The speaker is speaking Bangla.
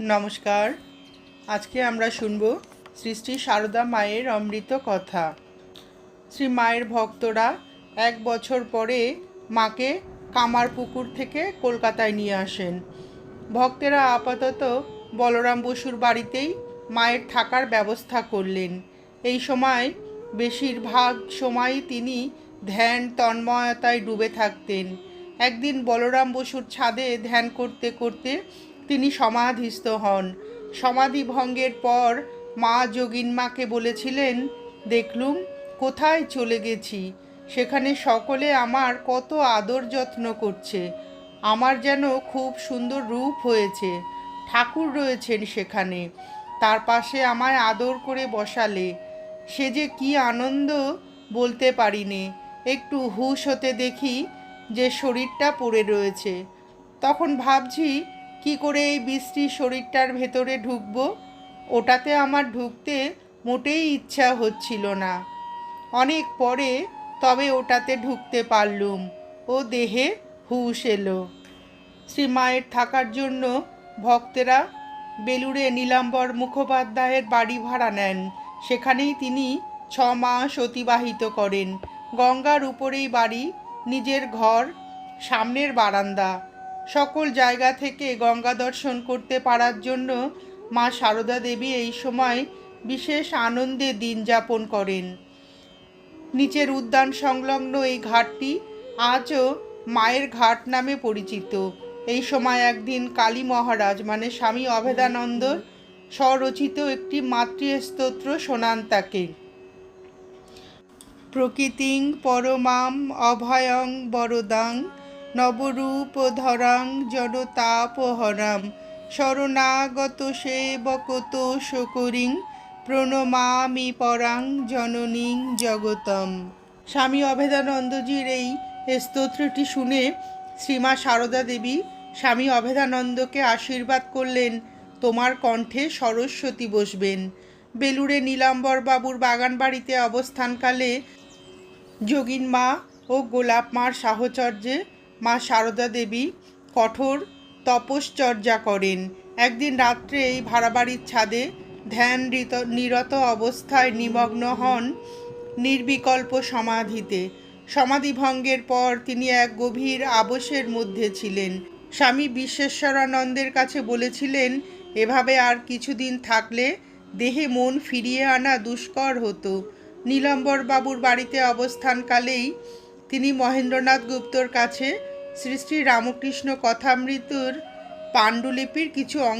নমস্কার। আজকে আমরা শুনব শ্রী শ্রী সারদা মায়ের অমৃত কথা। শ্রী মায়ের ভক্তরা এক বছর পরে মাকে কামারপুকুর থেকে কলকাতায় নিয়ে আসেন। ভক্তেরা আপাতত বলরাম বসুর বাড়িতেই মায়ের থাকার ব্যবস্থা করলেন। এই সময় বেশিরভাগ সময়ই তিনি ধ্যান তন্ময়তায় ডুবে থাকতেন। একদিন বলরাম বসুর ছাদে ধ্যান করতে করতে তিনি সমাধিস্থ হন। সমাধি ভঙ্গের পর মা যোগিনমাকে বলেছিলেন, দেখলুম, কোথায় চলে গেছি? সেখানে সকলে আমার কত আদর যত্ন করছে। আমার যেন খুব সুন্দর রূপ হয়েছে। ঠাকুর রয়েছেন সেখানে। তার পাশে আমায় আদর করে বসালে। সে যে কি আনন্দ বলতে পারিনে। একটু হুশ হতে দেখি যে শরীরটা পড়ে রয়েছে। তখন ভাবছি কি করে এই বৃষ্টি শরীরটার ভেতরে ঢুকবো? ওটাতে আমার ঢুকতে মোটেই ইচ্ছা হচ্ছিল না। অনেক পরে তবে ওটাতে ঢুকতে পারলুম। ও দেহে হুশ এলো। শ্রীমায়ের থাকার জন্য ভক্তেরা বেলুড়ে নীলাম্বর মুখোপাধ্যায়ের বাড়ি ভাড়া নেন। সেখানেই তিনি ছ মাস অতিবাহিত করেন। গঙ্গার উপরেই বাড়ি, নিজের ঘর, সামনের বারান্দা। সকল জায়গা থেকে গঙ্গা দর্শন করতে পারার জন্য মা সারদা দেবী এই সময় বিশেষ আনন্দে দিন যাপন করেন। নিচের উদ্যান সংলগ্ন এই ঘাটটি আজও মায়ের ঘাট নামে পরিচিত। এই সময় একদিন কালী মহারাজ মানে স্বামী অভেদানন্দর স্বরচিত একটি মাতৃস্তোত্র শোনান তাকে। প্রকৃতিং পরমাম অভয়ং বরদাং নবরূপ ধরাং জড়তাপহরাম শরণাগত সেবকত শকরিং প্রণমামি পরাং জননীং জগতম। স্বামী অভেদানন্দজির এই স্তোত্রটি শুনে শ্রীমা সারদা দেবী স্বামী অভেদানন্দকে আশীর্বাদ করলেন, তোমার কণ্ঠে সরস্বতী বসবেন। বেলুড়ে নীলাম্বর বাবুর বাগান বাড়িতে অবস্থানকালে যোগিন মা ও গোলাপ মার সাহচর্যে মা সারদা দেবী কঠোর তপশ্চর্যা করেন। একদিন রাত্রে এই ভাড়াবাড়ির ছাদে ধ্যান রিত- নিরত অবস্থায় নিমগ্ন হন নির্বিকল্প সমাধিতে। সমাধিভঙ্গের পর তিনি এক গভীর আবসের মধ্যে ছিলেন। স্বামী বিশ্বেশ্বরানন্দের কাছে বলেছিলেন, এভাবে আর কিছুদিন থাকলে দেহে মন ফিরিয়ে আনা দুষ্কর হতো। নীলাম্বর বাবুর বাড়িতে অবস্থানকালেই তিনি মহেন্দ্রনাথ গুপ্তর কাছে শ্রী শ্রী রামকৃষ্ণ কথামৃতুর পাণ্ডুলিপির কিছু